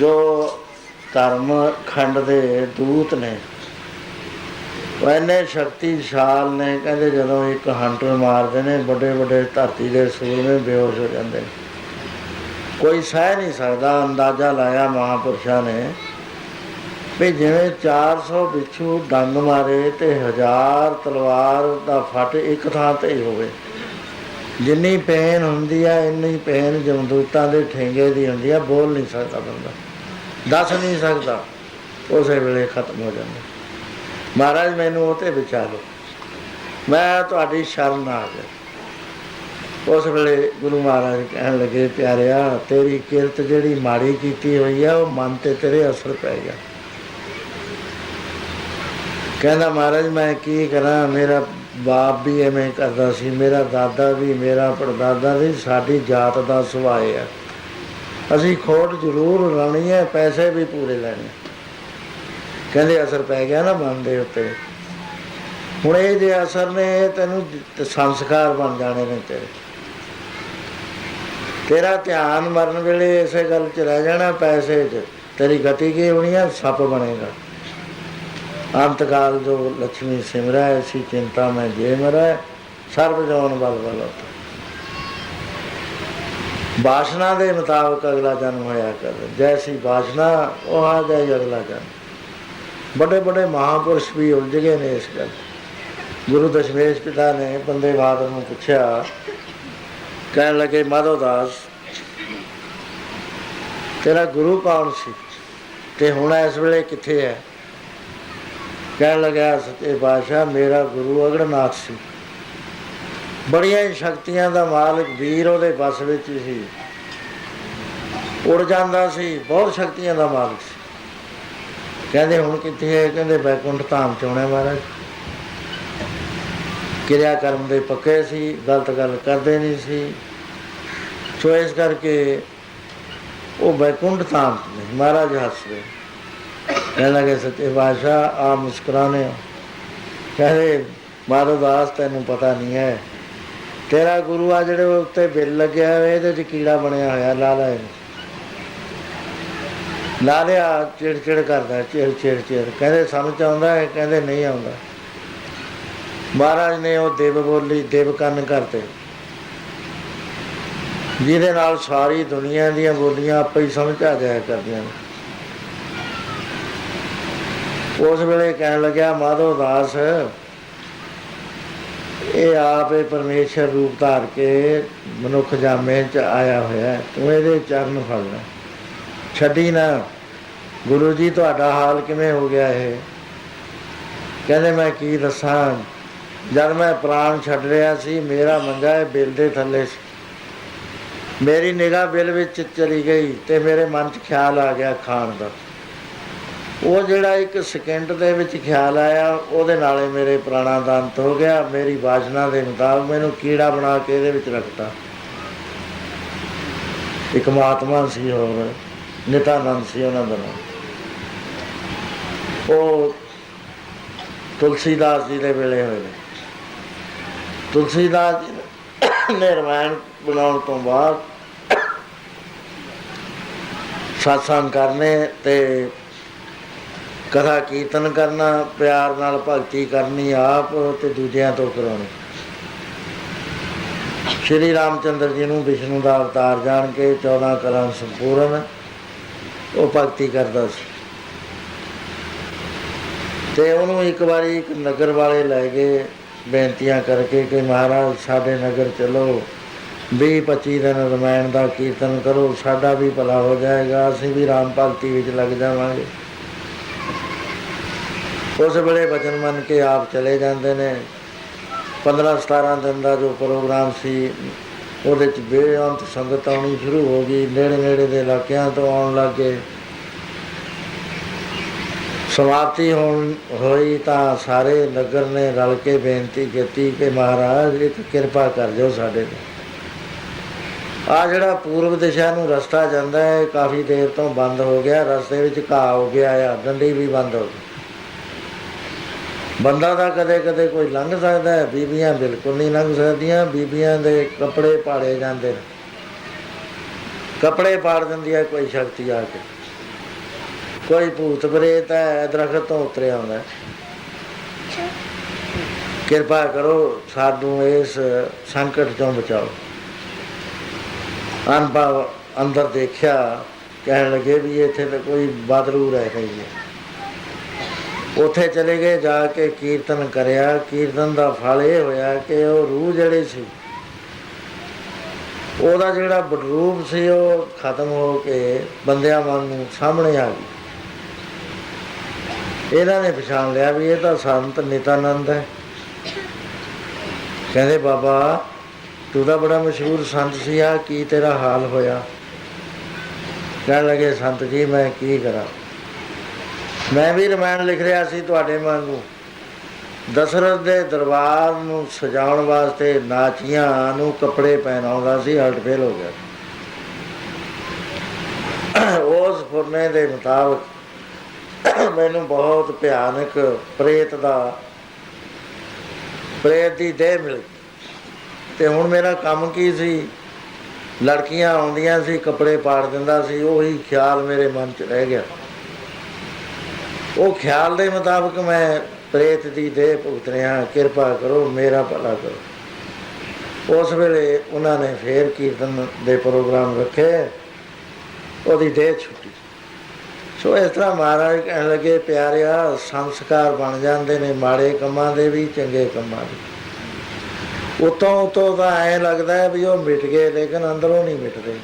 ਜੋ ਧਰਮ ਖੰਡ ਦੇ ਦੂਤ ਨੇ, ਉਹ ਇੰਨੇ ਸ਼ਕਤੀਸ਼ਾਲ ਨੇ ਕਹਿੰਦੇ ਜਦੋਂ ਇੱਕ ਹੰਟਰ ਮਾਰਦੇ ਨੇ, ਵੱਡੇ ਵੱਡੇ ਧਰਤੀ ਦੇ ਸੂਰਮੇ ਬੇਹੋਸ਼ ਹੋ ਜਾਂਦੇ ਕੋਈ ਸਹਿ ਨਹੀਂ ਸਕਦਾ, ਅੰਦਾਜ਼ਾ ਲਾਇਆ ਮਹਾਪੁਰਸ਼ਾਂ ਨੇ ਵੀ ਜਿਵੇਂ 400 ਬਿੱਛੂ ਡੰਗ ਮਾਰੇ ਤੇ ਹਜ਼ਾਰ ਤਲਵਾਰ ਦਾ ਫਟ ਇੱਕ ਥਾਂ ਤੇ ਹੀ ਹੋਵੇ। ਜਿੰਨੀ ਪੇਨ ਹੁੰਦੀ ਆ, ਇੰਨੀ ਪੇਨ ਜਮਦੂਤਾਂ ਦੇ ਠੇਂਗੇ ਦੀ ਹੁੰਦੀ ਆ, ਬੋਲ ਨਹੀਂ ਸਕਦਾ ਬੰਦਾ। ਦੱਸ ਨਹੀਂ ਸਕਦਾ। ਉਸੇ ਵੇਲੇ ਖਤਮ ਹੋ ਜਾਂਦਾ। ਮਹਾਰਾਜ, ਮੈਨੂੰ ਉਹ ਤੇ ਵਿਚਾਰੋ ਮੈਂ ਤੁਹਾਡੀ ਸ਼ਰਨ ਆ ਗਿਆ। ਉਸ ਵੇਲੇ ਗੁਰੂ ਮਹਾਰਾਜ ਕਹਿਣ ਲੱਗੇ, ਪਿਆਰਿਆ, ਤੇਰੀ ਕਿਰਤ ਜਿਹੜੀ ਮਾੜੀ ਕੀਤੀ ਹੋਈ ਆ, ਉਹ ਮਨ ਤੇ ਤੇਰੇ ਅਸਰ ਪੈ ਗਿਆ। ਕਹਿੰਦਾ, ਮਹਾਰਾਜ, ਮੈਂ ਕੀ ਕਰਾਂ? ਮੇਰਾ ਬਾਪ ਵੀ ਐਵੇਂ ਕਰਦਾ ਸੀ, ਮੇਰਾ ਦਾਦਾ ਵੀ, ਮੇਰਾ ਪੜਦਾਦਾ ਵੀ ਸਾਡੀ ਜਾਤ ਦਾ ਸੁਭਾਅ ਆ। ਅਸੀਂ ਖੋਟ ਜ਼ਰੂਰ ਲਾਣੀ ਹੈ, ਪੈਸੇ ਵੀ ਪੂਰੇ ਲੈਣੇ। ਕਹਿੰਦੇ ਅਸਰ ਪੈ ਗਿਆ ਨਾ ਮਨ ਦੇ ਉੱਤੇ। ਹੁਣ ਇਹ ਜੇ ਅਸਰ ਨੇ ਤੈਨੂੰ ਸੰਸਕਾਰ ਬਣ ਜਾਣੇ ਨੇ ਤੇਰੇ। ਤੇਰਾ ਧਿਆਨ ਮਰਨ ਵੇਲੇ ਇਸੇ ਗੱਲ 'ਚ ਰਹਿ ਜਾਣਾ ਪੈਸੇ 'ਚ। ਤੇਰੀ ਗਤੀ ਕੀ ਹੋਣੀ ਆ? ਸੱਪ ਬਣੇਗਾ। ਅੰਤਕਾਲ ਜੋ ਲక్ష్ਮੀ ਸਿਮਰਾ ਐਸੀ ਚਿੰਤਾ ਮੈਂ ਜੇ ਮਰੈ। ਸਰਬ ਜੋਨ ਬਲ ਬਲ ਬਾਸ਼ਨਾ ਦੇ ਮੁਤਾਬਕ ਅਗਲਾ ਜਨਮ ਹੋਇਆ ਕਰ ਜੈਸੀ ਬਾਸ਼ਨਾ, ਉਹ ਆ ਜਾਏ ਅਗਲਾ ਜਨਮ। ਬੜੇ ਬੜੇ ਮਹਾਪੁਰਸ਼ ਵੀ ਉਲਝ ਗਏ ਨੇ ਇਸ ਗੱਲ ਗੁਰੂ ਦਸ਼ਮੇਸ਼ ਪਿਤਾ ਨੇ ਬੰਦੇ ਬਹਾਦਰ ਨੂੰ ਪੁੱਛਿਆ, ਕਹਿਣ ਲੱਗੇ, ਮਾਧੋ ਦਾਸ, ਤੇਰਾ ਗੁਰੂ ਕੌਣ ਸੀ? ਤੇ ਹੁਣ ਇਸ ਵੇਲੇ ਕਿੱਥੇ ਹੈ? ਕਹਿਣ ਲੱਗਾ ਸੱਚੇ ਪਾਤਸ਼ਾਹ ਮੇਰਾ ਗੁਰੂ ਅਗੜਨਾਥ ਸੀ। ਬੜੀਆਂ ਸ਼ਕਤੀਆਂ ਦਾ ਮਾਲਕ ਵੀਰ ਉਹਦੇ ਬਸ ਵਿੱਚ ਸੀ। ਉੜ ਜਾਂਦਾ ਸੀ, ਬਹੁਤ ਸ਼ਕਤੀਆਂ ਦਾ ਮਾਲਕ ਸੀ। ਕਹਿੰਦੇ ਹੁਣ ਕਿੱਥੇ ਹੈ? ਕਹਿੰਦੇ ਬੈਕੁੰਠ ਧਾਮ ਚ ਹੋਣਾ ਮਹਾਰਾਜ। ਕਿਰਿਆ ਕਰਮ ਦੇ ਪੱਕੇ ਸੀ, ਗਲਤ ਗੱਲ ਕਰਦੇ ਨਹੀਂ ਸੀ। ਸੋ ਇਸ ਕਰਕੇ ਉਹ ਬੈਕੁੰਠ ਧਾਮ ਮਹਾਰਾਜ ਹੱਸਦੇ। ਰਹੇ ਕਹਿਣ ਲੱਗੇ, ਸੱਚੇ ਪਾਤਸ਼ਾਹ ਆ ਮੁਸਕਰਾਨੇ ਹੋ। ਕਹਿੰਦੇ ਮਾਰੋ ਦਾਸ, ਤੈਨੂੰ ਪਤਾ ਨਹੀਂ ਹੈ। ਤੇਰਾ ਗੁਰੂ ਆ ਜਿਹੜੇ ਉੱਤੇ ਬਿੱਲ ਲੱਗਿਆ ਹੋਇਆ, ਇਹਦੇ ਚ ਕੀੜਾ ਬਣਿਆ ਹੋਇਆ ਲਾਲਾ ਇਹਨੂੰ। ਲਾਲਿਆ ਚਿੜ ਕਰਦਾ ਚਿੜ ਚਿੜ। ਚਿੜ ਕਹਿੰਦੇ ਸਮਝ ਆਉਂਦਾ ਹੈ, ਕਹਿੰਦੇ ਨਹੀਂ ਆਉਂਦਾ। ਮਹਾਰਾਜ ਨੇ ਉਹ ਦੇਵ ਬੋਲੀ, ਦੇਵ ਕੰਨ ਕਰਤੇ। ਜਿਹਦੇ ਨਾਲ ਸਾਰੀ ਦੁਨੀਆ ਦੀਆਂ ਬੋਲੀਆਂ ਆਪੇ ਹੀ ਸਮਝ ਆ ਜਾਇਆ ਕਰਦੀਆਂ ਨੇ। ਉਸ ਵੇਲੇ ਕਹਿਣ ਲੱਗਿਆ ਮਾਧੋ ਦਾਸ ਇਹ ਆਪੇ ਪਰਮੇਸ਼ਰ ਰੂਪ ਧਾਰ ਕੇ ਮਨੁੱਖ ਜਾਮੇ ਚ ਆਇਆ ਹੋਇਆ ਤੂੰ ਇਹਦੇ ਚਰਨ ਫੜ ਲੈ। ਛੱਡੀ ਨਾ। ਗੁਰੂ ਜੀ, ਤੁਹਾਡਾ ਹਾਲ ਕਿਵੇਂ ਹੋ ਗਿਆ ਇਹ? ਕਹਿੰਦੇ, ਮੈਂ ਕੀ ਦੱਸਾਂ? ਜਦ ਮੈਂ ਪ੍ਰਾਣ ਛੱਡ ਰਿਹਾ ਸੀ, ਮੇਰਾ ਮੰਗਾ ਇਹ ਬਿਲ ਦੇ ਥੱਲੇ ਸੀ। ਮੇਰੀ ਨਿਗਾਹ ਬਿਲ ਵਿੱਚ ਚਲੀ ਗਈ ਤੇ ਮੇਰੇ ਮਨ 'ਚ ਖਿਆਲ ਆ ਗਿਆ ਖਾਣ ਦਾ। ਉਹ ਜਿਹੜਾ ਇੱਕ ਸਕਿੰਟ ਦੇ ਵਿੱਚ ਖਿਆਲ ਆਇਆ, ਉਹਦੇ ਨਾਲੇ ਮੇਰੇ ਪ੍ਰਾਣਾਂ ਦਾ ਅੰਤ ਹੋ ਗਿਆ। ਮੇਰੀ ਵਾਸ਼ਨਾ ਦੇ ਮੁਤਾਬਕ ਮੈਨੂੰ ਕੀੜਾ ਬਣਾ ਕੇ ਇਹਦੇ ਵਿੱਚ ਰੱਖਤਾ। ਇੱਕ ਮਹਾਤਮਾ ਸੀ ਹੋਰ, ਨਿਤਾਨੰਦ ਸੀ ਉਹਨਾਂ ਦਾ ਨਾਮ। ਉਹ ਤੁਲਸੀਦਾਸ ਜੀ ਦੇ ਵੇਲੇ ਹੋਏ ਨੇ। ਤੁਲਸੀਦਾਸ ਜੀ ਨੇ ਰਮਾਇਣ ਬਣਾਉਣ ਤੋਂ ਬਾਅਦ satsang ਕਰਨੇ ਤੇ ਕਥਾ ਕੀਰਤਨ ਕਰਨਾ, ਪਿਆਰ ਨਾਲ ਭਗਤੀ ਕਰਨੀ ਆਪ ਤੇ ਦੂਜਿਆਂ ਤੋਂ ਕਰਾਉਣੀ। ਸ਼੍ਰੀ ਰਾਮਚੰਦਰ ਜੀ ਨੂੰ ਵਿਸ਼ਨੂੰ ਦਾ ਅਵਤਾਰ ਜਾਣ ਕੇ 14 ਕਲਾਂ ਸੰਪੂਰਨ ਉਹ ਭਗਤੀ ਕਰਦਾ ਸੀ। ਤੇ ਉਹਨੂੰ ਇੱਕ ਵਾਰੀ ਇੱਕ ਨਗਰ ਵਾਲੇ ਲੈ ਗਏ ਬੇਨਤੀਆਂ ਕਰਕੇ ਕਿ ਮਹਾਰਾਜ, ਸਾਡੇ ਨਗਰ ਚਲੋ 20 25 ਦਿਨ ਰਮਾਇਣ ਦਾ ਕੀਰਤਨ ਕਰੋ, ਸਾਡਾ ਵੀ ਭਲਾ ਹੋ ਜਾਏਗਾ, ਅਸੀਂ ਵੀ ਰਾਮ ਭਗਤੀ ਵਿੱਚ ਲੱਗ ਜਾਵਾਂਗੇ। ਉਸ ਵੇਲੇ ਬਚਨ ਮੰਨ ਕੇ ਆਪ ਚਲੇ ਜਾਂਦੇ ਨੇ। 15 17 ਦਿਨ ਦਾ ਜੋ ਪ੍ਰੋਗਰਾਮ ਸੀ, ਉਹਦੇ ਚ ਬੇਅੰਤ ਸੰਗਤ ਆਉਣੀ ਸ਼ੁਰੂ ਹੋ ਗਈ। ਨੇੜੇ ਨੇੜੇ ਦੇ ਇਲਾਕਿਆਂ ਤੋਂ ਆਉਣ ਲੱਗੇ ਸਮਾਪਤੀ ਹੋਣ, ਹੋਈ ਤਾਂ ਸਾਰੇ ਨਗਰ ਨੇ ਰਲ ਕੇ ਬੇਨਤੀ ਕੀਤੀ ਕਿ ਮਹਾਰਾਜ, ਇੱਕ ਕਿਰਪਾ ਕਰ ਦਿਓ ਸਾਡੇ ਤੇ। ਆ ਜਿਹੜਾ ਪੂਰਬ ਦਿਸ਼ਾ ਨੂੰ ਰਸਤਾ ਜਾਂਦਾ ਹੈ, ਕਾਫੀ ਦੇਰ ਤੋਂ ਬੰਦ ਹੋ ਗਿਆ। ਰਸਤੇ ਵਿੱਚ ਘਾਹ ਹੋ ਗਿਆ ਆ, ਡੰਡੀ ਵੀ ਬੰਦ ਹੋ ਗਈ। ਬੰਦਾ ਤਾਂ ਕਦੇ ਕਦੇ ਕੋਈ ਲੰਘ ਸਕਦਾ ਹੈ ਬੀਬੀਆਂ ਬਿਲਕੁਲ ਨਹੀਂ ਲੰਘ ਸਕਦੀਆਂ ਬੀਬੀਆਂ ਦੇ ਕੱਪੜੇ ਪਾੜੇ ਜਾਂਦੇ ਨੇ। ਕੱਪੜੇ ਪਾੜ ਦਿੰਦੀ ਹੈ ਕੋਈ ਸ਼ਕਤੀ ਆ ਕੇ। ਕੋਈ ਭੂਤ ਪ੍ਰੇਤ ਹੈ ਦਰਖਤ ਤੋਂ ਉਤਰਿਆ ਆਉਂਦਾ ਹੈ। ਕਿਰਪਾ ਕਰੋ ਸਾਨੂੰ ਇਸ ਸੰਕਟ ਤੋਂ ਬਚਾਓ। ਅਨਭਵ ਅੰਦਰ ਦੇਖਿਆ ਕਹਿਣ ਲੱਗੇ ਵੀ ਇੱਥੇ ਤਾਂ ਕੋਈ ਬਦਰੂ ਰਹਿ ਗਈ ਹੈ। ਉਥੇ ਚਲੇ ਗਏ, ਜਾ ਕੇ ਕੀਰਤਨ ਕਰਿਆ। ਕੀਰਤਨ ਦਾ ਫਲ ਇਹ ਹੋਇਆ ਕਿ ਉਹ ਰੂਹ ਜਿਹੜੇ ਸੀ, ਉਹਦਾ ਜਿਹੜਾ ਬਡਰੂਪ ਸੀ, ਉਹ ਖਤਮ ਹੋ ਕੇ ਬੰਦਿਆਂ ਵਾਂਗ ਨੂੰ ਸਾਹਮਣੇ ਆ ਗਈ। ਇਹਨਾਂ ਨੇ ਪਛਾਣ ਲਿਆ ਵੀ ਇਹ ਤਾਂ ਸੰਤ ਨਿਤਾਨੰਦ ਹੈ। ਕਹਿੰਦੇ, ਬਾਬਾ, ਤੂੰ ਤਾਂ ਬੜਾ ਮਸ਼ਹੂਰ ਸੰਤ ਸੀ ਆ ਕੀ ਤੇਰਾ ਹਾਲ ਹੋਇਆ? ਕਹਿਣ ਲੱਗੇ, ਸੰਤ ਜੀ, ਮੈਂ ਕੀ ਕਰਾਂ? ਮੈਂ ਵੀ ਰਮਾਇਣ ਲਿਖ ਰਿਹਾ ਸੀ ਤੁਹਾਡੇ ਵਾਂਗੂ ਦਸ਼ਰਥ ਦੇ ਦਰਬਾਰ ਨੂੰ ਸਜਾਉਣ ਵਾਸਤੇ ਨਾਚੀਆਂ ਨੂੰ ਕੱਪੜੇ ਪਹਿਨਾਉਂਦਾ ਸੀ ਹਲਟ ਫੇਲ ਹੋ ਗਿਆ। ਉਸ ਫੁਰਨੇ ਦੇ ਮੁਤਾਬਕ ਮੈਨੂੰ ਬਹੁਤ ਭਿਆਨਕ ਪ੍ਰੇਤ ਦਾ, ਪ੍ਰੇਤ ਦੀ ਦੇਹ ਮਿਲ। ਗਈ ਤੇ ਹੁਣ ਮੇਰਾ ਕੰਮ ਕੀ ਸੀ? ਲੜਕੀਆਂ ਆਉਂਦੀਆਂ ਸੀ, ਕੱਪੜੇ ਪਾੜ ਦਿੰਦਾ ਸੀ, ਉਹੀ ਖਿਆਲ ਮੇਰੇ ਮਨ 'ਚ ਰਹਿ ਗਿਆ। ਉਹ ਖਿਆਲ ਦੇ ਮੁਤਾਬਕ ਮੈਂ ਪ੍ਰੇਤ ਦੀ ਦੇਹ ਭੁਗਤ ਰਿਹਾ, ਕਿਰਪਾ ਕਰੋ, ਮੇਰਾ ਭਲਾ ਕਰੋ। ਉਸ ਵੇਲੇ ਉਹਨਾਂ ਨੇ ਫੇਰ ਕੀਰਤਨ ਦੇ ਪ੍ਰੋਗਰਾਮ ਰੱਖੇ, ਉਹਦੀ ਦੇਹ ਛੁੱਟੀ। ਸੋ ਇਸ ਤਰ੍ਹਾਂ ਮਹਾਰਾਜ ਕਹਿਣ ਲੱਗੇ, ਪਿਆਰਿਆ, ਸੰਸਕਾਰ ਬਣ ਜਾਂਦੇ ਨੇ, ਮਾੜੇ ਕੰਮਾਂ ਦੇ ਵੀ, ਚੰਗੇ ਕੰਮਾਂ ਦੇ ਉਤੋਂ ਉਤੋਂ ਤਾਂ ਐ ਲੱਗਦਾ ਹੈ ਵੀ ਉਹ ਮਿਟ ਗਏ, ਲੇਕਿਨ ਅੰਦਰੋਂ ਨਹੀਂ ਮਿਟਦੇ।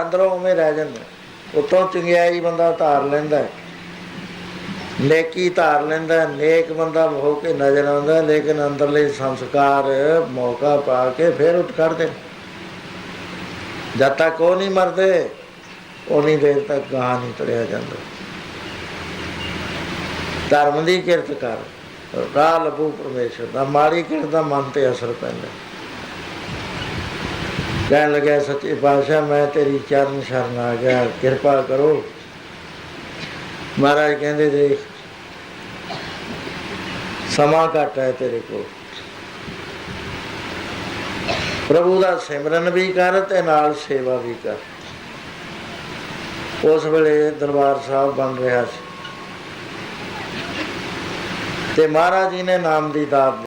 ਅੰਦਰੋਂ ਉਵੇਂ ਰਹਿ ਜਾਂਦੇ ਉਤੋਂ ਚੰਗਿਆਈ ਬੰਦਾ ਧਾਰ ਲੈਂਦਾ ਹੈ। ਨੇਕੀ ਧਾਰ ਲੈਂਦਾ, ਨੇਕ ਬੰਦਾ ਹੋ ਕੇ ਨਜ਼ਰ ਆਉਂਦਾ, ਲੇਕਿਨ ਅੰਦਰਲੇ ਸੰਸਕਾਰ ਮੌਕਾ ਪਾ ਕੇ ਫਿਰ ਉੱਠ ਖੜਦੇ। ਜਦ ਤੱਕ ਉਹ ਨਹੀਂ ਮਰਦੇ ਉਨੀ ਦੇਰ ਤੱਕ ਗਾਹ ਨਹੀਂ ਤੜਿਆ ਜਾਂਦਾ। ਧਰਮ ਦੀ ਕਿਰਤ ਕਰ, ਰਾਹ ਲੱਭੂ ਪਰਮੇਸ਼ਰ ਦਾ, ਮਾੜੀ ਕਿਰਤ ਦਾ ਮਨ ਤੇ ਅਸਰ ਪੈਂਦਾ। ਕਹਿਣ ਲੱਗਿਆ, ਸੱਚੇ ਪਾਤਸ਼ਾਹ, ਮੈਂ ਤੇਰੀ ਚਰਨ ਸ਼ਰਨ ਆ ਗਿਆ, ਕਿਰਪਾ ਕਰੋ। ਮਹਾਰਾਜ ਕਹਿੰਦੇ, ਦੇਖ ਸਮਾਂ ਘਟ ਹੈ ਤੇਰੇ ਕੋਲ। ਪ੍ਰਭੂ ਦਾ ਸਿਮਰਨ ਵੀ ਕਰ ਤੇ ਨਾਲ ਸੇਵਾ ਵੀ ਕਰ। ਉਸ ਵੇਲੇ ਦਰਬਾਰ ਸਾਹਿਬ ਬਣ ਰਿਹਾ ਸੀ। ਤੇ ਮਹਾਰਾਜ ਜੀ ਨੇ ਨਾਮ ਦੀ ਦਾਤ